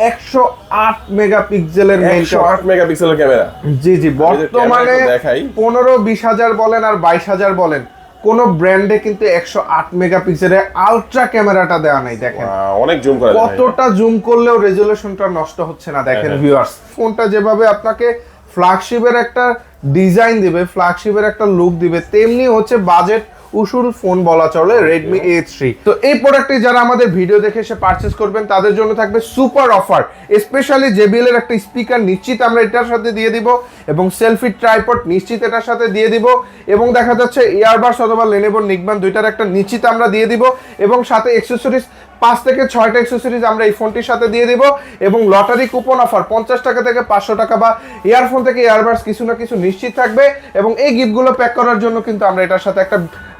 একশো আট মেগাপিক্সেলের একশো আট মেগাপিক্সেলের ক্যামেরা জি জি বর্তমানে দেখাই। পনেরো বিশ হাজার বলেন আর বাইশ হাজার বলেন কোন ব্র্যান্ডে কিন্তু একশো আট মেগাপিক্সেলের আলট্রা ক্যামেরাটা দেওয়া নাই দেখেন। অনেক জুম করে কতটা জুম করলেও রেজলিউশনটা নষ্ট হচ্ছে না দেখেন হ্যাঁ, হ্যাঁ। ভিউয়ার্স ফোনটা যেভাবে আপনাকে ফ্ল্যাগশিপের একটা ডিজাইন দিবে ফ্ল্যাগশিপের একটা লুক দিবে তেমনি হচ্ছে বাজেট উসুল ফোন বলা চলে রেডমি এ থ্রি তো এই প্রোডাক্টটি যারা আমাদের ভিডিও দেখে এসে পারচেস করবেন তাদের জন্য থাকবে সুপার অফার স্পেশালি জেবিএল এর একটা স্পিকার নিশ্চিত আমরা এটার সাথে দিয়ে দিব এবং সেলফি ট্রাইপড নিশ্চিত এটার সাথে দিয়ে দিব এবং দেখা যাচ্ছে ইয়ারবাস অথবা লেনেভো নিকবান দুইটার একটা নিশ্চিত আমরা দিয়ে দিব এবং সাথে এক্সেসরিজ পাঁচ থেকে ছয়টা এক্সেসরিজ আমরা এই ফোনটির সাথে দিয়ে দিব এবং লটারি কুপন অফার পঞ্চাশ টাকা থেকে পাঁচশো টাকা বা ইয়ারফোন থেকে ইয়ারবাডস কিছু না কিছু নিশ্চিত থাকবে এবং এই গিফটগুলো প্যাক করার জন্য কিন্তু আমরা এটার সাথে একটা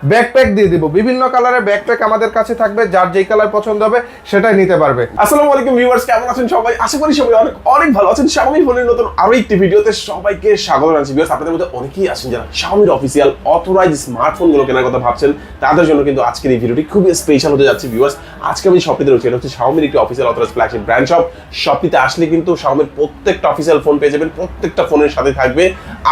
ব্যাকপ্যাক দিয়ে দিব। বিভিন্ন কালারের ব্যাকপ্যাক আমাদের কাছে থাকবে, যার যেই কালার পছন্দ হবে, সেটাই নিতে পারবে। আসসালামু আলাইকুম ভিউয়ার্স কেমন আছেন সবাই? আশা করি সবাই অনেক অনেক ভালো আছেন। Xiaomi ফোনের নতুন আরও একটি ভিডিওতে সবাইকে স্বাগত জানাচ্ছি। ভিউয়ার্স আপনাদের মধ্যে অনেকেই আছেন যারা Xiaomi অফিসিয়াল অথরাইজ স্মার্টফোনগুলো কেনার কথা ভাবছেন, তাদের জন্য কিন্তু আজকের এই ভিডিওটি খুবই স্পেশাল হতে যাচ্ছে। ভিউয়ার্স আজকে আমি শপিতে রয়েছি। এটা হচ্ছে Xiaomi একটি official authorize flagship brand shop শপিতে আসলে কিন্তু Xiaomi প্রত্যেকটা অফিসিয়াল ফোন পেয়ে যাবেন, প্রত্যেকটা ফোনের সাথে থাকবে।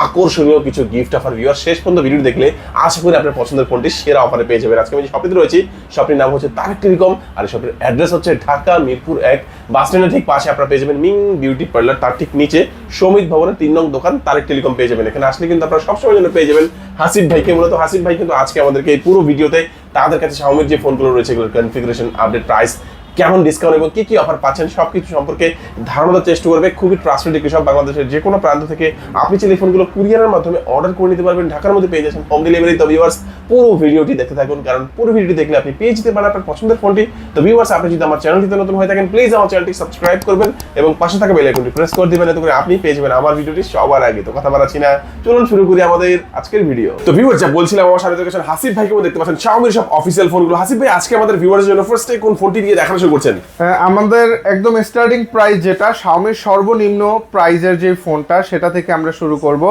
আকর্ষণীয় কিছু গিফট অফার ভিউয়ার শেষ পর্যন্ত ভিডিও দেখলে আশা করি আপনার পছন্দের ফোনটি সেরা অফারে পেয়ে যাবেন। আজকে আমি যে শপিং রয়েছি শপটির নাম হচ্ছে তারেক টেলিকম, আর শপের অ্যাড্রেস হচ্ছে ঢাকা মিরপুর এক বাস স্ট্যান্ডের ঠিক পাশে আপনারা পেয়ে যাবেন মিং বিউটি পার্লার তার ঠিক নিচে সমিত ভবনের তিন নং দোকান তারেক টেলিকম পেয়ে যাবেন। এখানে আসলে কিন্তু আপনারা সবসময় জন্য পেয়ে যাবেন হাসিফ ভাইকে। মূলত হাসিফ ভাই কিন্তু আজকে আমাদেরকে এই পুরো ভিডিওতে তাদের কাছে শাওমির যে ফোনগুলো রয়েছে, এগুলোর কনফিগারেশন আপডেট প্রাইস কেমন ডিসকাউন্ট এবং কি কি অফার পাচ্ছেন সবকিছু সম্পর্কে ধারণা চেষ্টা করবে খুবই ট্রাস্টেড সব বাংলাদেশের যে কোনো প্রান্ত থেকে। আপনি চাইলে ফোনগুলো কুরিয়ারের মাধ্যমে অর্ডার করে নিতে পারবেন। ঢাকার মধ্যে পেয়ে যাচ্ছেন হোম ডেলিভারি তো ভিউয়ার্স পুরো ভিডিওটি দেখতে থাকুন, কারণ পুরো ভিডিওটি দেখলে আপনি পেয়ে যেতে পারেন আপনার পছন্দের ফোনটি তো ভিউয়ার্স আপনি যদি আমার চ্যানেলটিতে নতুন হয়ে থাকেন প্লিজ আমার চ্যানেলটি সাবস্ক্রাইব করবেন এবং পাশে থাকা বেল আইকনটি প্রেস করে দিবেন, এতে করে আপনি পেয়ে যাবেন আমার ভিডিওটি সবার আগে। তো কথা বাড়াচ্ছি না, চলুন শুরু করি আমাদের আজকের ভিডিও তো ভিউয়ার্স যা বলছিলাম আমার সাথে হাসিফ ভাইকে দেখতে পাচ্ছেন Xiaomi সব অফিসিয়াল ফোনগুলো হাসিফ ভাই, আজকে আমাদের ভিউয়ার্সের জন্য ফার্স্টে কোন ফোনটি দিয়ে দেখানো শুরু করছেন? হ্যাঁ, আমাদের একদম স্টার্টিং প্রাইস যেটা শাওমির সর্বনিম্ন প্রাইজের যে ফোনটা সেটা থেকে আমরা শুরু করব।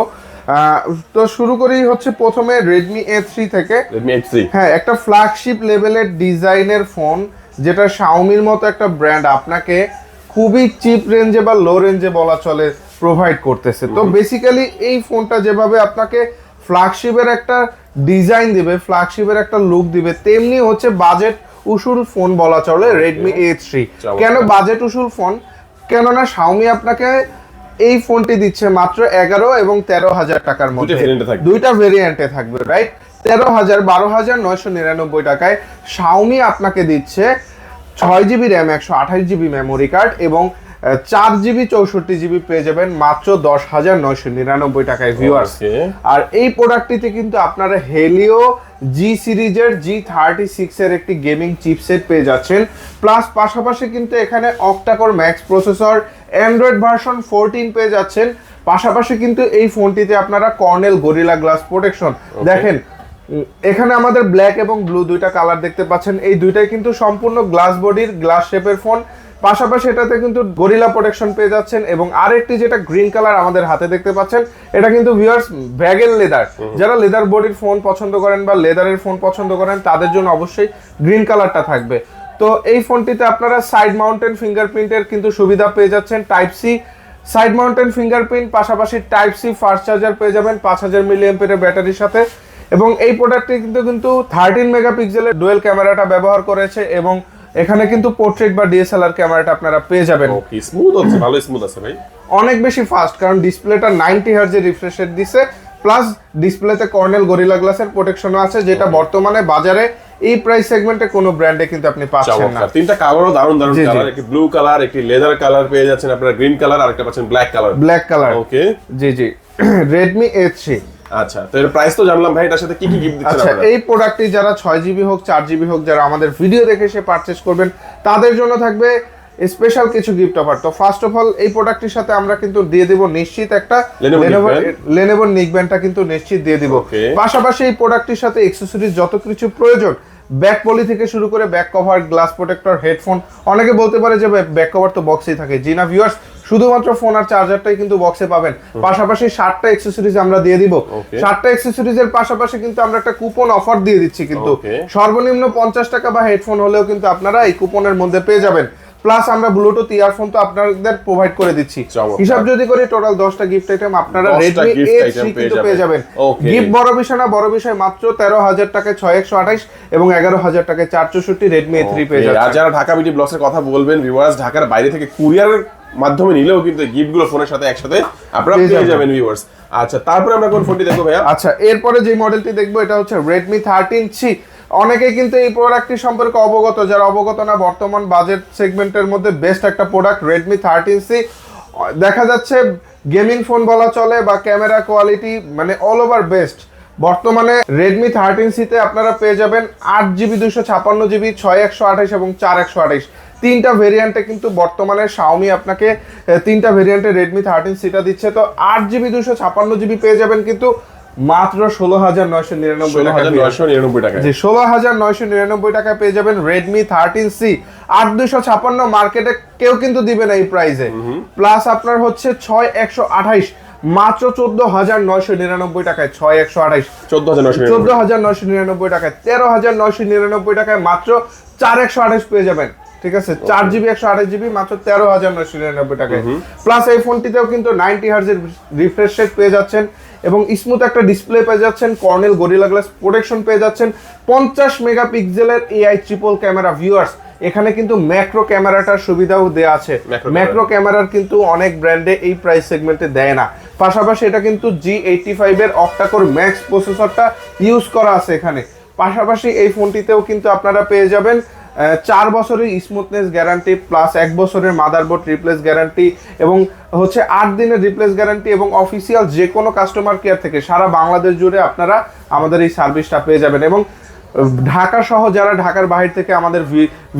তো শুরু করি হচ্ছে প্রথমে রেডমি এ থ্রি থেকে। Redmi H3 হ্যাঁ একটা ফ্ল্যাগশিপ লেভেলের ডিজাইনের ফোন যেটা শাওমির মতো একটা ব্র্যান্ড আপনাকে খুবই চিপ রেঞ্জে বা লো রেঞ্জে বলা চলে প্রোভাইড করতেছে। তো বেসিক্যালি এই ফোনটা যেভাবে আপনাকে ফ্ল্যাগশিপের একটা ডিজাইন দিবে ফ্ল্যাগশিপের একটা লুক দিবে তেমনি হচ্ছে বাজেট উসুল ফোন বলা চলে রেডমি এ থ্রি কেন বাজেট উসুল ফোন? কেননা শাওমি আপনাকে এই ফোনটি দিচ্ছে মাত্র এগারো এবং তেরো হাজার টাকার মধ্যে। দুইটা ভেরিয়েন্টে থাকবে রাইট তেরো হাজার বারো হাজার নয়শো নিরানব্বই টাকায় শাওমি আপনাকে দিচ্ছে ছয় জিবি র্যাম একশো আঠাশ জিবি মেমোরি কার্ড এবং চার জিবি চৌষট্টি জিবি পেয়ে যাবেন মাত্র দশ হাজার নয়শো নিরানব্বই টাকায় ভিউয়ার্স আর এই প্রোডাক্টটিতে কিন্তু আপনারা হেলিও জি সিরিজের জি থার্টি সিক্স এর একটি গেমিং চিপসেট পেয়ে যাচ্ছেন। প্লাস পাশাপাশি কিন্তু এখানে octa core max processor Android version fourteen পেয়ে যাচ্ছেন। পাশাপাশি কিন্তু এই ফোনটিতে আপনারা কর্নেল গরিলা গ্লাস প্রোটেকশন দেখেন এখানে আমাদের ব্ল্যাক এবং ব্লু দুইটা কালার দেখতে পাচ্ছেন। এই দুইটাই কিন্তু সম্পূর্ণ গ্লাস বডির গ্লাস শেপের ফোন পাশাপাশি এটাতে কিন্তু গরিলা প্রোটেকশন পেয়ে যাচ্ছেন এবং আরেকটি যেটা গ্রিন কালার আমাদের হাতে দেখতে পাচ্ছেন এটা কিন্তু ভিউয়ার্স ব্যাগেল লেদার যারা লেদার বডির ফোন পছন্দ করেন বা লেদারের ফোন পছন্দ করেন তাদের জন্য অবশ্যই গ্রিন কালারটা থাকবে। তো এই ফোনটিতে আপনারা সাইড মাউন্টেন ফিঙ্গারপ্রিন্টের কিন্তু সুবিধা পেয়ে যাচ্ছেন type C side mountain fingerprint পাশাপাশি টাইপ সি ফাস্ট চার্জার পেয়ে যাবেন পাঁচ হাজার মিলি এম্পিয়ারের ব্যাটারির সাথে। এবং এই প্রোডাক্টটি কিন্তু কিন্তু থার্টিন মেগাপিক্সেলের ডুয়েল ক্যামেরাটা ব্যবহার করেছে এবং এখানে কিন্তু পোর্ট্রেট বা ডিএসএলআর ক্যামেরাটা আপনারা পেয়ে যাবেন। ওকে স্মুথ আছে ভালো স্মুথ আছে ভাই। অনেক বেশি ফাস্ট কারণ ডিসপ্লেটা নাইনটি হার্জের রিফ্রেশ রেট দিছে। প্লাস ডিসপ্লেতে কর্নেল গরিলা গ্লাসের প্রোটেকশনও আছে যেটা বর্তমানে বাজারে এই প্রাইস সেগমেন্টে কোনো ব্র্যান্ডে কিন্তু আপনি পাচ্ছেন না। তিনটা কালারও দারুণ দারুণ। কালার একটি ব্লু কালার একটি লেদার কালার পেয়ে যাচ্ছেন আপনারা গ্রিন কালার আর একটা পাচ্ছেন black colour black colour okay জি জি। রেডমি এ থ্রি আচ্ছা তো এর প্রাইস তো জানলাম ভাই এটার সাথে কি কি গিফট দিচ্ছেন আচ্ছা এই প্রোডাক্টটি যারা ছয় জিবি হোক চার জিবি হোক যারা আমাদের ভিডিও দেখে সে পারচেস করবেন তাদের জন্য থাকবে স্পেশাল কিছু গিফট অফার তো ফার্স্ট অফ অল এই প্রোডাক্টটির সাথে আমরা কিন্তু দিয়ে দেব নিশ্চিত একটা লেনোভো। লেনোভো নিকব্যান্ডটা কিন্তু নিশ্চিত দিয়ে দিব। পাশাপাশি এই প্রোডাক্টটির সাথে এক্সেসরিজ যত কিছু প্রয়োজন ব্যাক পলি থেকে শুরু করে back cover glass protector headphone অনেকে বলতে পারে যে ব্যাক কভার তো বক্সেই থাকে। জি না ভিউয়ার্স শুধুমাত্র ফোন আর চার্জারটাই কিন্তু বক্সে পাবেন। পাশাপাশি ষাটটা এক্সেসরিজ আমরা দিয়ে দিব. ষাটটা এক্সেসরিজের পাশাপাশি কিন্তু আমরা একটা কুপন অফার দিয়ে দিচ্ছি কিন্তু। সর্বনিম্ন পঞ্চাশ টাকা বা হেডফোন হলেও কিন্তু আপনারা এই কুপনের মধ্যে পেয়ে যাবেন। প্লাস আমরা ব্লুটুথ ইয়ারফোন তো আপনাদের প্রোভাইড করে দিচ্ছি। হিসাব যদি করি টোটাল দশটা গিফট আইটেম আপনারা রেডমি এইট কিন্তু পেয়ে যাবেন। গিফট বড় বিষয় না বড় বিষয় মাত্র তেরো হাজার টাকায় ছয় একশো আঠাইশ এবং এগারো হাজার টাকায় চার চৌষট্টি রেডমি এ থ্রি পেয়ে যাবেন আর যারা ঢাকা বিটি ব্লগসের কথা বলবেন ভিউয়ার্স ঢাকার বাইরে থেকে কুরিয়ারের মাধ্যমে নিলেও কিন্তু গিফটগুলো ফোনের সাথে একসাথে আপনারা পেয়ে যাবেন। ভিউয়ার্স আচ্ছা তারপরে আমরা কোন ফোনটি দেখব ভাইয়া? আচ্ছা এরপরে যে মডেলটি দেখব এটা হচ্ছে রেডমি থার্টিন সি অনেকেই কিন্তু এই প্রোডাক্টটি সম্পর্কে অবগত যারা অবগত না বর্তমান বাজেট সেগমেন্টের মধ্যে বেস্ট একটা প্রোডাক্ট রেডমি থার্টিন সি দেখা যাচ্ছে গেমিং ফোন বলা চলে বা ক্যামেরা কোয়ালিটি মানে অল ওভার বেস্ট বর্তমানে রেডমি থার্টিন সিতে আপনারা পেয়ে যাবেন আট জিবি দুশো ছাপান্ন জিবি ছয় একশো আঠাইশ এবং চার একশো আঠাইশ তিনটা ভেরিয়েন্টে কিন্তু বর্তমানে শাওমি আপনাকে তিনটা ভেরিয়েন্টে রেডমি থার্টিন সিটা দিচ্ছে। তো আট জিবি দুশো ছাপান্ন জিবি পেয়ে যাবেন কিন্তু মাত্র ষোলো হাজার নয়শো নিরানব্বই টাকা নয়শো নিরানব্বই টাকা জি ষোলো হাজার নয়শো নিরানব্বই টাকায় পেয়ে যাবেন রেডমি থার্টিন সি আট দুশো ছাপান্ন মার্কেটে কেউ কিন্তু দিবে না এই প্রাইসে প্লাস আপনার হচ্ছে ছয় একশো আঠাইশ মাত্র চোদ্দ হাজার নয়শো নিরানব্বই টাকায় ছয় একশো আঠাইশ। চোদ্দ হাজার চোদ্দ হাজার নয়শো নিরানব্বই টাকায় তেরো হাজার নয়শো নিরানব্বই টাকায় মাত্র চার একশো আঠাইশ পেয়ে যাবেন। ঠিক আছে? চার জিবি একশো আঠাশ জিবি মাত্র তেরো হাজার নয়শো নিরানব্বই টাকায় প্লাস এই ফোনটিতেও কিন্তু নাইনটি হার্জের রিফ্রেশ রেট পেয়ে যাচ্ছেন এবং স্মুথ একটা ডিসপ্লে পেয়ে যাচ্ছেন কর্নেল গরিলা গ্লাস প্রোটেকশন পেয়ে যাচ্ছেন পঞ্চাশ মেগাপিক্সেলের এআই ট্রিপল ক্যামেরা ভিউয়ার্স এখানে কিন্তু ম্যাক্রো ক্যামেরাটার সুবিধাও দেওয়া আছে। ম্যাক্রো ক্যামেরার কিন্তু অনেক ব্র্যান্ডে এই প্রাইস সেগমেন্টে দেয় না। পাশাপাশি এটা কিন্তু জি এইটটি ফাইভের অক্টাকোর ম্যাক্স প্রসেসরটা ইউজ করা আছে এখানে। পাশাপাশি এই ফোনটিতেও কিন্তু আপনারা পেয়ে যাবেন চার বছরের স্মুথনেস গ্যারান্টি প্লাস এক বছরের মাদারবোর্ড রিপ্লেস গ্যারান্টি এবং হচ্ছে আট দিনের রিপ্লেস গ্যারান্টি এবং অফিসিয়াল যে কোনো কাস্টমার কেয়ার থেকে সারা বাংলাদেশ জুড়ে আপনারা আমাদের এই সার্ভিসটা পেয়ে যাবেন এবং ঢাকা সহ যারা ঢাকার বাহির থেকে আমাদের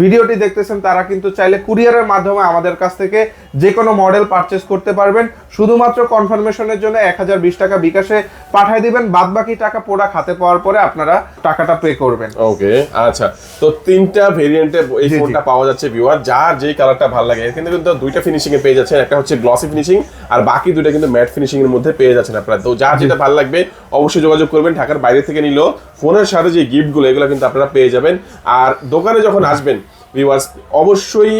ভিডিওটি দেখতেছেন তারা কিন্তু চাইলে কুরিয়ারের মাধ্যমে আমাদের কাছ থেকে যে কোনো মডেল পারচেস করতে পারবেন। শুধুমাত্র কনফার্মেশনের জন্য এক হাজার বিশ টাকা বিকাশে পাঠিয়ে দিবেন। বাদ বাকি টাকা প্রোডাক্ট হাতে পাওয়ার পরে আপনারা টাকাটা পে করবেন। ওকে আচ্ছা। তো তিনটা ভেরিয়েন্টে এই। ফোনটা পাওয়া যাচ্ছে ভিউয়ার যার যেই কালারটা ভালো লাগে কিন্তু কিন্তু দুইটা ফিনিশিং এ পেয়ে যাচ্ছেন। একটা হচ্ছে গ্লসি ফিনিশিং আর বাকি দুইটা কিন্তু ম্যাট ফিনিশিং এর মধ্যে পেয়ে যাচ্ছেন আপনারা। তো যার যেটা ভালো লাগবে অবশ্যই যোগাযোগ করবেন। ঢাকার বাইরে থেকে নিলেও ফোনের সাথে যে গিফটগুলো এগুলো কিন্তু আপনারা পেয়ে যাবেন। আর দোকানে যখন আসবেন ভিউয়ার্স অবশ্যই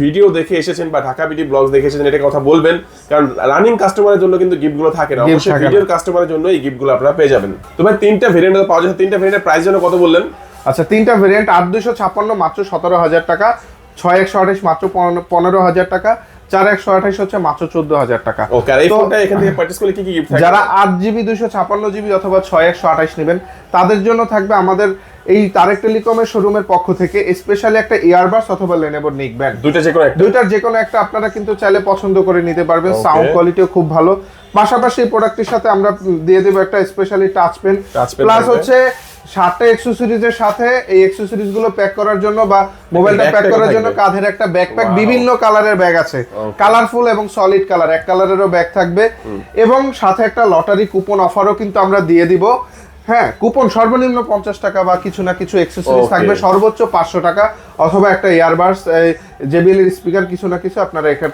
ভিডিও দেখে এসেছেন বা ঢাকা বিডি ব্লগস দেখে এসেছেন এটা কথা বলবেন। কারণ রানিং কাস্টমারের জন্য কিন্তু গিফটগুলো থাকে না। অবশ্যই। ভিডিওর কাস্টমারের জন্য এই গিফটগুলো আপনারা পেয়ে যাবেন। তো ভাই তিনটা ভেরিয়েন্ট পাওয়া যাচ্ছে তিনটা ভেরিয়েন্টের প্রাইস জন্য কত বললেন? আচ্ছা তিনটা ভেরিয়েন্ট আট দুশো ছাপ্পান্ন মাত্র সতেরো হাজার টাকা ছয় একশো আঠাশ মাত্র পনেরো হাজার টাকা। চার একশো আঠাশ হচ্ছে মাত্র চোদ্দ হাজার টাকা। যারা আট জিবি দুশো ছাপান্ন জিবি অথবা ছয় একশো আঠাশ নেবেন তাদের জন্য থাকবে আমাদের এই তারেক টেলিকমের শোরুমের পক্ষ থেকে স্পেশালি একটা ইয়ারবাস অথবা লেনেভো নিক ব্যান্ড দুইটা যে কোনো দুইটার যে কোনো একটা আপনারা কিন্তু চাইলে পছন্দ করে নিতে পারবেন সাউন্ড কোয়ালিটিও খুব ভালো। পাশাপাশি এই প্রোডাক্টের সাথে আমরা দিয়ে দেবো একটা স্পেশালি টাচ পেন প্লাস হচ্ছে সাতটা এক্সেসরিজের সাথে এই এক্সেসরিজগুলো প্যাক করার জন্য বা মোবাইলটা প্যাক করার জন্য কাঁধের একটা ব্যাকপ্যাক বিভিন্ন কালারের ব্যাগ আছে। কালারফুল এবং সলিড কালার এক কালারেরও ব্যাগ থাকবে। এবং সাথে একটা লটারি কুপন অফারও কিন্তু আমরা দিয়ে দিব। হ্যাঁ কুপন সর্বনিম্ন পঞ্চাশ টাকা বা কিছু না কিছু এক্সেসরিজ থাকবে সর্বোচ্চ পাঁচশো টাকা। অথবা একটা ইয়ারবাডস জেবিএল এর স্পিকার কিছু না কিছু আপনারা এখানে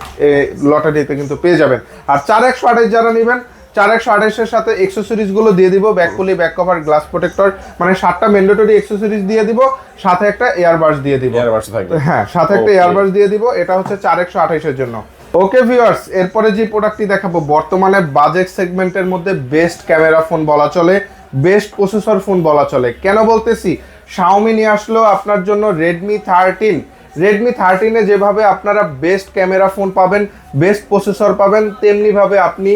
লটারিতে কিন্তু পেয়ে যাবেন। আর চার একশো আঠাশ যারা নেবেন চার একশো আঠাশের সাথে এক্সেসরিজগুলো দিয়ে দিব। ব্যাক পুলি ব্যাক কভার গ্লাস প্রোটেক্টর মানে সাতটা ম্যান্ডেটরি এক্সেসরিজ দিয়ে দিব সাথে একটা এয়ারবাডস দিয়ে দিব। এয়ারবাস থাকবে। হ্যাঁ সাথে একটা. এয়ারবাস দিয়ে দিব এটা হচ্ছে চার একশো আঠাইশের জন্য। ওকে ভিউয়ার্স এরপরে যে প্রোডাক্টটি দেখাবো বর্তমানে বাজেট সেগমেন্টের মধ্যে বেস্ট ক্যামেরা ফোন বলা চলে বেস্ট প্রসেসর ফোন বলা চলে। কেন বলতেছি? শাওমি নিয়ে আসলো আপনার জন্য রেডমি থার্টিন রেডমি থার্টিনে যেভাবে আপনারা বেস্ট ক্যামেরা ফোন পাবেন বেস্ট প্রসেসর পাবেন তেমনি ভাবে আপনি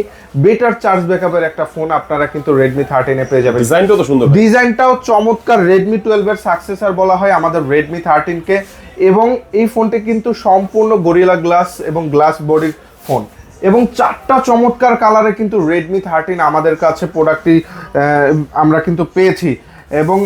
বেটার চার্জ ব্যাকআপের একটা ফোন আপনারা কিন্তু রেডমি থার্টিনে পেয়ে যাবেন। ডিজাইনটাও তো সুন্দর। ডিজাইনটাও চমৎকার রেডমি টুয়েলভের সাকসেসর বলা হয় আমাদের রেডমি থার্টিনকে এবং এই ফোনটি কিন্তু সম্পূর্ণ গরিলা গ্লাস এবং গ্লাস বডির ফোন এবং চারটা চমৎকার কালারে কিন্তু রেডমি থার্টিন আমাদের কাছে প্রোডাক্টটি আমরা কিন্তু পেয়েছি। এবং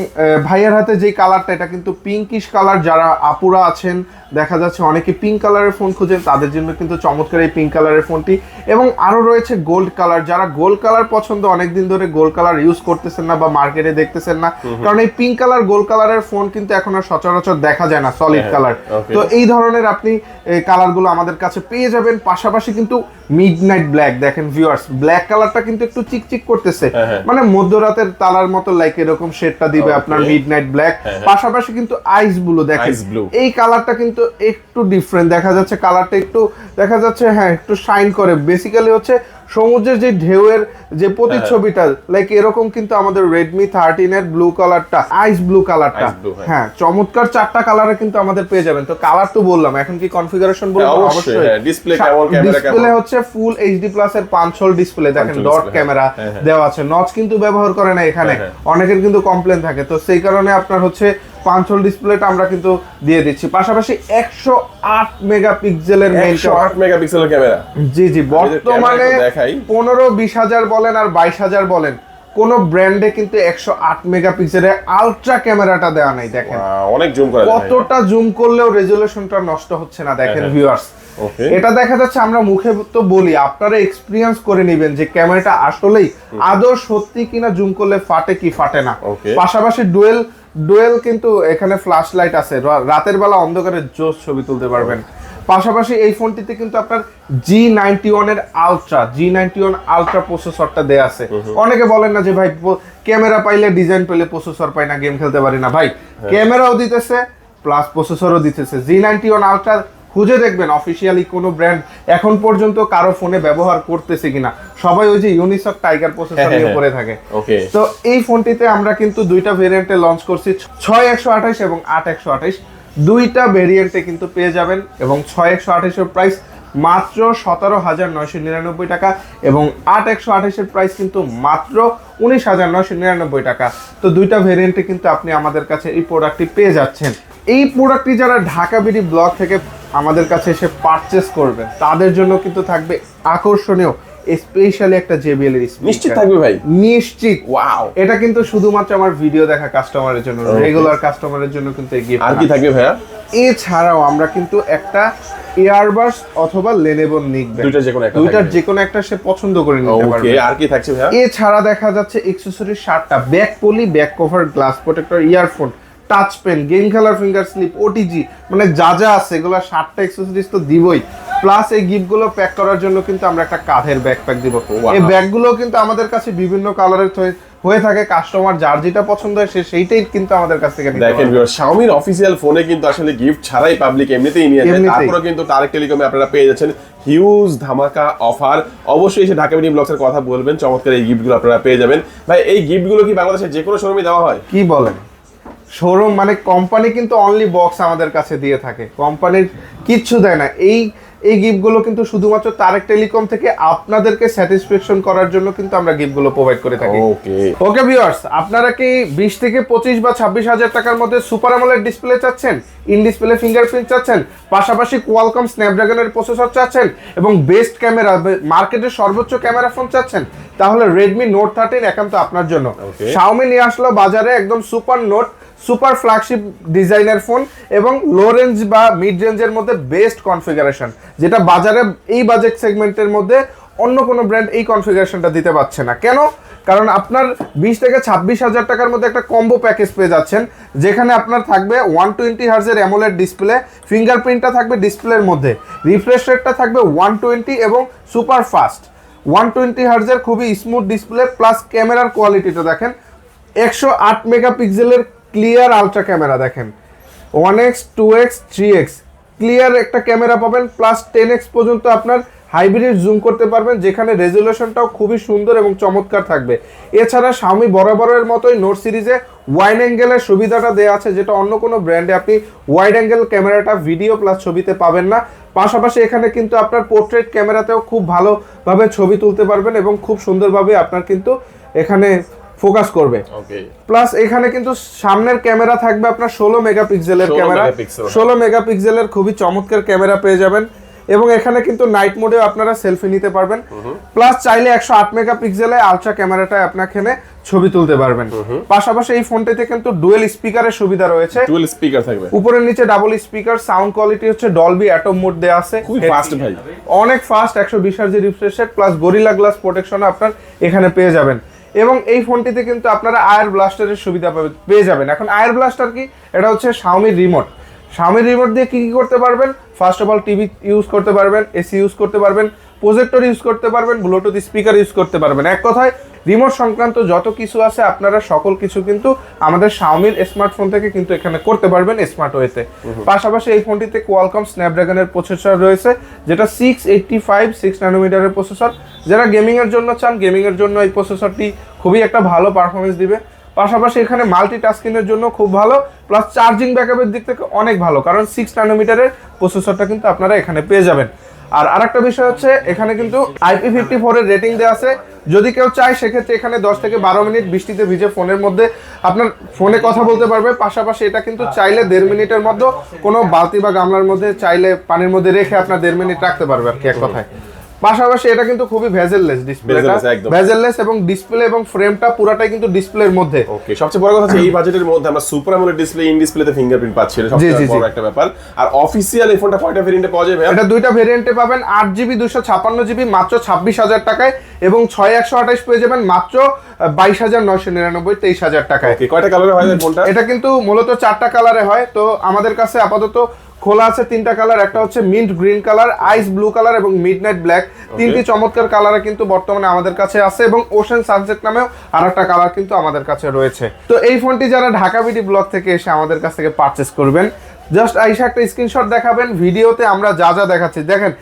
ভাইয়ের হাতে যে কালারটা এটা কিন্তু পিঙ্কিশ কালার যারা আপুরা আছেন দেখা যাচ্ছে অনেকে পিঙ্ক কালারের ফোন খুঁজেন তাদের জন্য কিন্তু চমৎকার এই পিঙ্ক কালারের ফোনটি এবং আরও রয়েছে গোল্ড কালার যারা গোল্ড কালার পছন্দ অনেকদিন ধরে গোল্ড কালার ইউজ করতেছেন না বা মার্কেটে দেখতেছেন না কারণ এই পিঙ্ক কালার গোল্ড কালারের ফোন কিন্তু এখন আর সচরাচর দেখা যায় না সলিড হ্যাঁ, কালার তো এই ধরনের আপনি কালারগুলো আমাদের কাছে পেয়ে যাবেন। পাশাপাশি কিন্তু মিড নাইট ব্ল্যাক দেখেন ভিউয়ার্স ব্ল্যাক কালারটা কিন্তু একটু চিকচিক করতেছে। হ্যাঁ, হ্যাঁ। মানে মধ্যরাতের তালার মতো লাইক এরকম শেড শেডটা দিবে আপনার মিড নাইট ব্ল্যাক হ্যাঁ, হ্যাঁ। পাশাপাশি কিন্তু আইস ব্লু দেখেন। এই কালারটা কিন্তু একটু ডিফারেন্ট দেখা যাচ্ছে কালারটা একটু দেখা যাচ্ছে হ্যাঁ একটু শাইন করে। বেসিক্যালি হচ্ছে সমুদ্রের যে ঢেউয়ের যে প্রতিচ্ছবিটা লাইক এরকম কিন্তু আমাদের রেডমি থার্টিন এর ব্লু কালারটা আইস ব্লু কালারটা হ্যাঁ। হ্যাঁ চমৎকার চারটা কালারে কিন্তু আমাদের পেয়ে যাবেন। তো কালার তো বললাম এখন কি কনফিগারেশন বলব? হ্যাঁ, অবশ্যই, হ্যাঁ। কেমন, camera ডিসপ্লে হচ্ছে ফুল এইচডি প্লাস এর পাঁচ হোল ডিসপ্লে দেখেন ডট ক্যামেরা হ্যাঁ, হ্যাঁ। দেওয়া আছে। নচ কিন্তু ব্যবহার করে না এখানে। হ্যাঁ, অনেকের কিন্তু কমপ্লেন থাকে। তো সেই কারণে আপনার হচ্ছে পাঁচ হোল ডিসপ্লেটা আমরা কিন্তু দিয়ে দিচ্ছি। পাশাপাশি একশো আট মেগাপিক্সেলের মেইন আট মেগাপিক্সেলের ক্যামেরা জি জি বর্তমানে দেখাই। পনেরো বিশ হাজার বলেন আর বাইশ হাজার বলেন কোন ব্র্যান্ডে কিন্তু একশো আট মেগাপিক্সেলের আলট্রা ক্যামেরাটা দেওয়া নাই দেখেন। অনেক জুম করা কতটা জুম করলেও রেজুলেশনটা নষ্ট হচ্ছে না দেখেন হ্যাঁ, ভিউয়ার্স এটা দেখা যাচ্ছে আমরা মুখে তো বলি আপনারা এক্সপিরিয়েন্স করে নেবেন যে ক্যামেরাটা আসলেই আদৌ সত্যি কিনা জুম করলে ফাটে কি ফাটে না। পাশাপাশি ডুয়েল ডুয়েল কিন্তু এখানে ফ্ল্যাশ লাইট আছে রাতের বেলা অন্ধকারে জোস ছবি তুলতে পারবেন। পাশাপাশি এই ফোনটিতে কিন্তু আপনার জি নাইনটি এর ultra G ninety one ultra প্রসেসরটা দেয়া আছে। অনেকে বলেন না যে ভাই ক্যামেরা পাইলে ডিজাইন পেলে প্রসেসর পাই না গেম খেলতে পারি না। ভাই ক্যামেরাও দিতেছে প্লাস প্রসেসরও দিতেছে। জি নাইনটি ওয়ান আলট্রা খুঁজে দেখবেন অফিসিয়ালি কোনো ব্র্যান্ড এখন পর্যন্ত কারও ফোনে ব্যবহার করতেছে কিনা। সবাই ওই যে ইউনিসক টাইগার প্রসেসর হ্যাঁ, নিয়ে হ্যাঁ। পড়ে থাকে। তো এই ফোনটিতে আমরা কিন্তু দুইটা ভেরিয়েন্টে লঞ্চ করছি ছয় একশো আঠাইশ এবং আট একশো আঠাইশ দুইটা ভেরিয়েন্টে কিন্তু পেয়ে যাবেন এবং ছয় একশো আঠাশের প্রাইস মাত্র সতেরো হাজার নয়শো নিরানব্বই টাকা এবং আট একশো আঠাশের প্রাইস কিন্তু মাত্র উনিশ হাজার নয়শো নিরানব্বই টাকা। তো দুইটা ভেরিয়েন্টে কিন্তু আপনি আমাদের কাছে এই প্রোডাক্টটি পেয়ে যাচ্ছেন। এই প্রোডাক্টটি যারা ঢাকা বিডি ব্লক থেকে আমাদের কাছে এসে পারচেস করবেন তাদের জন্য কিন্তু থাকবে আকর্ষণীয় স্পেশালি একটা জেবিএল এর। নিশ্চিত থাকবে ভাই। নিশ্চিত। ওয়াও এটা কিন্তু শুধুমাত্র আমার ভিডিও দেখা কাস্টমারের জন্য রেগুলার কাস্টমারের জন্য কিন্তু আর কি থাকবে ভাইয়া? এছাড়াও আমরা কিন্তু একটা এয়ারবাস অথবা লেনেবন নিকবেন দুইটার যেকোনো একটা দুইটার যে কোনো একটা সে পছন্দ করে নিতে পারবে। আর কি থাকছে ভাইয়া? এছাড়া দেখা যাচ্ছে এক্সেসরিজ সাতটা। Back poly back cover glass protector earphone touch pen game খেলার ফিঙ্গার স্লিপ ওটিজি মানে যা যা আছে এগুলো সাতটা এক্সেসরিজ তো দিবই। প্লাস এই গিফটগুলো প্যাক করার জন্য কিন্তু আমরা একটা কাঁধের ব্যাকপ্যাক দিব. এই ব্যাগগুলো কিন্তু আমাদের কাছে বিভিন্ন কালারের হয়ে থাকে। কাস্টমার যার যেটা পছন্দ হয় সে সেইটাই কিন্তু আমাদের কাছ থেকে দেখেন ভিউয়ার শাওমির অফিসিয়াল ফোনে কিন্তু আসলে গিফট ছাড়াই পাবলিক এমনিতেই নিয়ে যায়। তারপরে কিন্তু তারেক টেলিকমে আপনারা পেয়ে যাচ্ছেন হিউজ ধামাকা অফার অবশ্যই এসে ঢাকা মিনি ব্লগসের কথা বলবেন চমৎকার এই গিফটগুলো আপনারা পেয়ে যাবেন। ভাই এই গিফটগুলো কি বাংলাদেশে যে কোনো শোরুমে দেওয়া হয়? কি বলেন? শোরুম মানে কোম্পানি কিন্তু অনলি বক্স আমাদের কাছে দিয়ে থাকে। কোম্পানির কিচ্ছু দেয় না। এই এই গিফটগুলো কিন্তু শুধুমাত্র তারেক টেলিকম থেকে আপনাদেরকে স্যাটিসফ্যাকশন করার জন্য কিন্তু আমরা গিফটগুলো প্রোভাইড করে থাকি। ওকে ওকে ভিউয়ার্স আপনারা কি বিশ থেকে পঁচিশ বা ছাব্বিশ হাজার টাকার মধ্যে সুপার আমলের ডিসপ্লে চাচ্ছেন? ইন ডিসপ্লে ফিঙ্গারপ্রিন্ট চাচ্ছেন? পাশাপাশি কোয়ালকম স্ন্যাপড্রাগনের প্রসেসর চাচ্ছেন? এবং বেস্ট ক্যামেরা মার্কেটের সর্বোচ্চ ক্যামেরা ফোন চাচ্ছেন? তাহলে রেডমি নোট থার্টিন একান্ত আপনার জন্য. শাওমি নিয়ে আসলো বাজারে একদম সুপার নোট সুপার ফ্ল্যাগশিপ ডিজাইনের ফোন এবং লো রেঞ্জ বা মিড রেঞ্জের মধ্যে বেস্ট কনফিগারেশন যেটা বাজারে এই বাজেট সেগমেন্টের মধ্যে অন্য কোনো ব্র্যান্ড এই কনফিগারেশনটা দিতে পারছে না। কেন? কারণ আপনার বিশ থেকে ছাব্বিশ হাজার টাকার মধ্যে একটা কম্বো প্যাকেজ পেয়ে যাচ্ছেন, যেখানে আপনার থাকবে ওয়ান টোয়েন্টি হার্জের অ্যামোলেড ডিসপ্লে ফিঙ্গারপ্রিন্টটা থাকবে ডিসপ্লের মধ্যে রিফ্রেশ রেটটা থাকবে ওয়ান টোয়েন্টি এবং সুপার ফাস্ট ওয়ান টোয়েন্টি হার্জের খুবই স্মুথ ডিসপ্লে প্লাস ক্যামেরার কোয়ালিটিটা দেখেন, একশো আট মেগাপিক্সেলের ক্লিয়ার আলট্রা ক্যামেরা দেখেন one X two X three X clear একটা ক্যামেরা পাবেন প্লাস টেন এক্স পর্যন্ত আপনার হাইব্রিড জুম করতে পারবেন, যেখানে রেজুলেশনটাও খুবই সুন্দর এবং চমৎকার থাকবে। এছাড়া স্বামী বরাবরের মতোই নোট সিরিজে ওয়াইড অ্যাঙ্গেলের সুবিধাটা দেওয়া আছে, যেটা অন্য কোনো ব্র্যান্ডে আপনি ওয়াইড অ্যাঙ্গেল ক্যামেরাটা ভিডিও প্লাস ছবিতে পাবেন না। পাশাপাশি এখানে কিন্তু আপনার পোর্ট্রেট ক্যামেরাতেও খুব ভালোভাবে ছবি তুলতে পারবেন এবং খুব সুন্দরভাবে আপনার কিন্তু এখানে ফোকাস করবে। প্লাস এখানে কিন্তু সামনের ক্যামেরা থাকবে আপনার ষোলো মেগাপিক্সেলের 16 ক্যামেরা। ষোলো মেগাপিক্সেলের খুবই চমৎকার ক্যামেরা পেয়ে যাবেন। এবং এখানে কিন্তু নাইট মোডেও আপনারা সেলফি নিতে পারবেন। প্লাস চাইলে একশো আট মেগাপিক্সেলে আলট্রা ক্যামেরাটা আপনার এখানে ছবি তুলতে পারবেন। পাশাপাশি এই ফোনটিতে কিন্তু ডুয়েল স্পিকারের সুবিধা রয়েছে। টুয়েল স্পিকার থাকবে। উপরের নিচে ডাবল স্পিকার সাউন্ড কোয়ালিটি হচ্ছে ডলবি অ্যাটম মোড দেওয়া আছে। খুবই ফাস্ট ভাই। অনেক ফাস্ট একশো বিশ Herzi refresh rate plus Gorilla glass protection আপনার এখানে পেয়ে যাবেন। এবং এই ফোনটিতে কিন্তু আপনারা আয়ার ব্লাস্টারের সুবিধা পাবে- পেয়ে যাবেন। এখন আয়ার ব্লাস্টার কি? এটা হচ্ছে শাওমির রিমোট শাওমির রিমোট দিয়ে কী কী করতে পারবেন? First of all TV use করতে পারবেন এসি ইউজ করতে পারবেন প্রজেক্টর ইউজ করতে পারবেন ব্লুটুথ স্পিকার ইউজ করতে পারবেন। এক কথায় রিমোট সংক্রান্ত যত কিছু আছে আপনারা সকল কিছু কিন্তু আমাদের শাওমির স্মার্টফোন থেকে কিন্তু এখানে করতে পারবেন স্মার্ট ওয়েতে পাশাপাশি এই ফোনটিতে কোয়ালকম স্ন্যাপড্রাগনের প্রসেসর রয়েছে যেটা সিক্স এইটটি ফাইভ সিক্স ন্যানোমিটারের প্রসেসর যারা গেমিংয়ের জন্য চান গেমিংয়ের জন্য এই প্রসেসরটি খুবই একটা ভালো পারফরমেন্স দিবে। পাশাপাশি এখানে মাল্টি টাস্কিংয়ের জন্য খুব ভালো প্লাস চার্জিং ব্যাকআপের দিক থেকে অনেক ভালো কারণ সিক্স ন্যানোমিটারের প্রসেসরটা কিন্তু আপনারা এখানে পেয়ে যাবেন। আর আরেকটা বিষয় হচ্ছে, এখানে কিন্তু আইপি ফিফটি ফোরের রেটিং দেওয়া আছে। যদি কেউ চায়, সেক্ষেত্রে এখানে দশ থেকে বারো মিনিট বৃষ্টিতে ভিজে ফোনের মধ্যে আপনার ফোনে কথা বলতে পারবে। পাশাপাশি এটা কিন্তু চাইলে দেড় মিনিটের মধ্যে কোনো বালতি বা গামলার মধ্যে চাইলে পানির মধ্যে রেখে আপনার দেড় মিনিট রাখতে পারবে আর কি, এক কথায়। পাশাপাশি এটা কিন্তু খুবই ভেজেললেস ডিসপ্লে Bezel-less, ভেজেললেস এবং ডিসপ্লে এবং ফ্রেমটা পুরাটাই কিন্তু ডিসপ্লের মধ্যে। ওকে সবচেয়ে বড় কথা হচ্ছে এই বাজেটের মধ্যে আমরা সুপার অ্যামোলেড ডিসপ্লে ইন ডিসপ্লেতে ফিঙ্গারপ্রিন্ট পাচ্ছি এটা সবচেয়ে বড় একটা ব্যাপার। আর অফিসিয়াল এই ফোনটা কয়টা ভেরিয়েন্টে পাওয়া যাবে এটা দুইটা ভেরিয়েন্টে পাবেন আট জিবি দুশো ছাপ্পান্ন জিবি মাত্র ছাব্বিশ হাজার টাকায় এবং ছয় একশো আঠাশ পেয়ে যাবেন মাত্র বাইশ হাজার নয়শো নিরানব্বই তেইশ হাজার টাকায়। ওকে কয়টা কালারে হয় এই ফোনটা এটা কিন্তু মূলত চারটা কালারে হয় তো আমাদের কাছে আপাতত খোলা আছে তিনটা কালার একটা হচ্ছে mint green colour ice blue colour এবং মিড নাইট ব্ল্যাক তিনটি চমৎকার কালারে কিন্তু বর্তমানে আমাদের কাছে আছে এবং ওশান সানসেট নামেও আর একটা কালার কিন্তু আমাদের কাছে রয়েছে। তো এই ফোনটি যারা ঢাকা বিডি ব্লগ থেকে এসে আমাদের কাছ থেকে পারচেস করবেন জাস্ট আইসা একটা স্ক্রিনশট দেখাবেন ভিডিওতে আমরা যা যা দেখাচ্ছি। দেখেন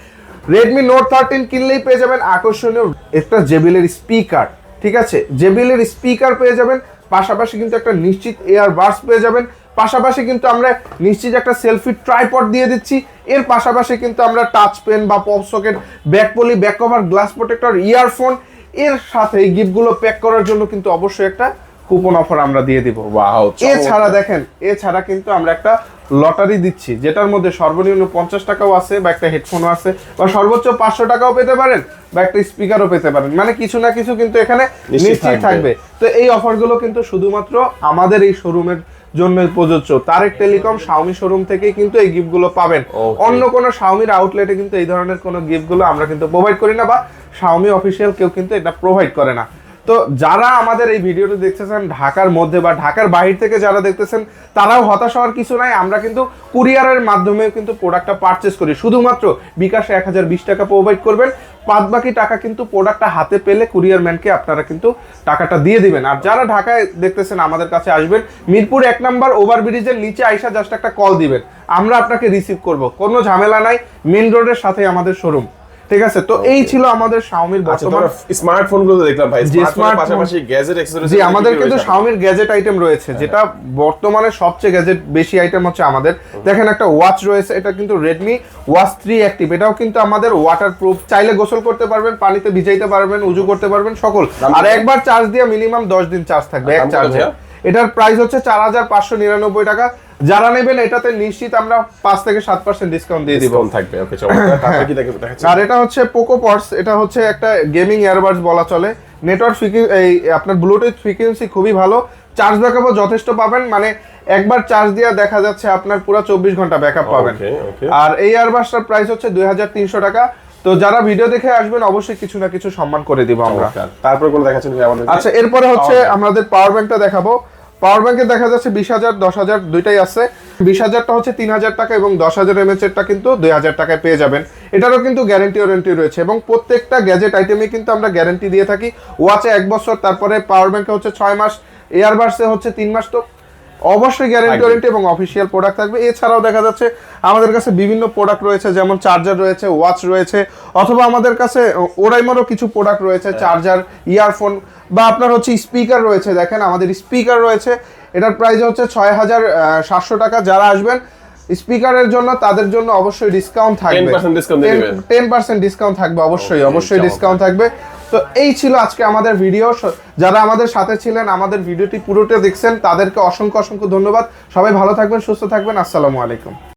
রেডমি নোট থার্টিন কিনলেই পেয়ে যাবেন আকর্ষণীয় একটা জেবিলের স্পিকার ঠিক আছে? জেবিলের স্পিকার পেয়ে যাবেন পাশাপাশি কিন্তু একটা নিশ্চিত এয়ার বার্স পেয়ে যাবেন। পাশাপাশি কিন্তু আমরা নিশ্চিত একটা সেলফি ট্রাইপড দিয়ে দিচ্ছি। এর পাশাপাশি কিন্তু আমরা টাচ পেন বা pop socket back poly back cover glass protector earphone এর সাথে এই গিফটগুলো প্যাক করার জন্য কিন্তু অবশ্যই একটা কুপন অফার আমরা দিয়ে দিব। এছাড়া দেখেন এছাড়া কিন্তু আমরা একটা লটারি দিচ্ছি যেটার মধ্যে সর্বনিম্ন পঞ্চাশ টাকাও আছে বা একটা হেডফোনও আছে বা সর্বোচ্চ পাঁচশো টাকাও পেতে পারেন বা একটা স্পিকারও পেতে পারেন। মানে কিছু না কিছু কিন্তু এখানে থাকবে। থাকবে। তো এই অফারগুলো কিন্তু শুধুমাত্র আমাদের এই শোরুমের জন্য প্রযোজ্য। তারেক টেলিকম শাওমি শোরুম থেকে কিন্তু এই গিফটগুলো পাবেন. অন্য কোনো শাওমির আউটলেটে কিন্তু এই ধরনের কোনো গিফটগুলো আমরা কিন্তু প্রোভাইড করি না বা শাওমি অফিসিয়াল কেউ কিন্তু এটা প্রোভাইড করে না। তো যারা আমাদের এই ভিডিওটি দেখতেছেন, ঢাকার মধ্যে বা ঢাকার বাহির থেকে যারা দেখতেছেন, তারাও হতাশ হওয়ার কিছু নাই। আমরা কিন্তু কুরিয়ারের মাধ্যমে কিন্তু প্রোডাক্টটা পারচেস করি। শুধুমাত্র বিকাশে এক হাজার বিশ টাকা প্রোভাইড করবেন। বাদ বাকি টাকা কিন্তু প্রোডাক্টটা হাতে পেলে কুরিয়ার ম্যানকে আপনারা কিন্তু টাকাটা দিয়ে দিবেন। আর যারা ঢাকায় দেখতেছেন, আমাদের কাছে আসবেন, মিরপুর এক নাম্বার ওভারব্রিজের নিচে আইসা জাস্ট একটা কল দিবেন। আমরা আপনাকে রিসিভ করব। কোনো ঝামেলা নাই মেন রোডের সাথে আমাদের শোরুম ঠিক আছে তো এই ছিল আমাদের শাওমির আচ্ছা বর্তমান স্মার্টফোনগুলো দেখলাম ভাই স্মার্টফোনের পাশাপাশি গ্যাজেট অ্যাক্সেসরিজ জি আমাদের কিন্তু শাওমির গ্যাজেট আইটেম রয়েছে যেটা বর্তমানে সবচেয়ে গ্যাজেট বেশি আইটেম হচ্ছে আমাদের। দেখেন একটা ওয়াচ রয়েছে এটা কিন্তু রেডমি ওয়াচ থ্রি অ্যাক্টিভ এটাও কিন্তু আমাদের ওয়াটার প্রুফ চাইলে গোসল করতে পারবেন পানিতে ভিজাইতে পারবেন উজু করতে পারবেন সকল। আর একবার চার্জ দিয়ে মিনিমাম দশ দিন চার্জ থাকবে এক চার্জে? এটার প্রাইস হচ্ছে চার হাজার পাঁচশো নিরানব্বই টাকা। যারা নেবেন এটাতে নিশ্চিত আমরা পাঁচ থেকে সাত পার্সেন্ট ডিসকাউন্ট দিয়ে দিব। থাকবে ওকে আর এটা হচ্ছে পোকো পডস এটা হচ্ছে একটা গেমিং ইয়ারবাডস বলা চলে। নেটওয়ার্ক এই আপনার ব্লুটুথ ফ্রিকোয়েন্সি খুবই ভালো। চার্জ ব্যাকআপও যথেষ্ট পাবেন মানে একবার চার্জ দিয়ে দেখা যাচ্ছে আপনার পুরো চব্বিশ ঘণ্টা ব্যাকআপ পাবেন। আর এই ইয়ারবাডসটার প্রাইস হচ্ছে দুই হাজার তিনশো টাকা। তো যারা ভিডিও দেখে আসবেন অবশ্যই কিছু না কিছু সম্মান করে দিব আমরা। তারপর কোন দেখাচ্ছেন আচ্ছা এরপরে হচ্ছে আমাদের পাওয়ার ব্যাংকটা দেখাবো। পাওয়ার ব্যাংকে দেখা যাচ্ছে বিশ হাজার, দশ হাজার দুইটাই আছে। বিশ হাজারটা হচ্ছে তিন হাজার টাকা এবং দশ হাজার এমএচ এরটা কিন্তু দুই হাজার টাকায় পেয়ে যাবেন। এটারও কিন্তু গ্যারেন্টি ওয়ারেন্টি রয়েছে এবং প্রত্যেকটা গ্যাজেট আইটেমে কিন্তু আমরা গ্যারেন্টি দিয়ে থাকি। ওয়াচে এক বছর, তারপরে পাওয়ার ব্যাংকে হচ্ছে ছয় মাস এয়ারবার্সে হচ্ছে তিন মাস, তো অবশ্যই গ্যারেন্টি ওয়ারেন্টি এবং অফিসিয়াল প্রোডাক্ট থাকবে। এছাড়াও দেখা যাচ্ছে আমাদের কাছে বিভিন্ন প্রোডাক্ট রয়েছে যেমন চার্জার রয়েছে ওয়াচ রয়েছে অথবা আমাদের কাছে ওরাইমারও কিছু প্রোডাক্ট রয়েছে চার্জার ইয়ারফোন বা আপনার হচ্ছে স্পিকার রয়েছে দেখেন আমাদের স্পিকার রয়েছে। এটার প্রাইস হচ্ছে ছয় হাজার সাতশো টাকা। যারা আসবেন স্পিকারের জন্য তাদের জন্য অবশ্যই ডিসকাউন্ট থাকবে। 10% discount দিয়ে দিবেন। টেন পার্সেন্ট ডিসকাউন্ট থাকবে অবশ্যই অবশ্যই ডিসকাউন্ট থাকবে। তো এই ছিল আজকে আমাদের ভিডিও যারা আমাদের সাথে ছিলেন, আমাদের ভিডিওটি পুরোটা দেখছেন, তাদেরকে অসংখ্য অসংখ্য ধন্যবাদ। সবাই ভালো থাকবেন, সুস্থ থাকবেন। আসসালামু আলাইকুম।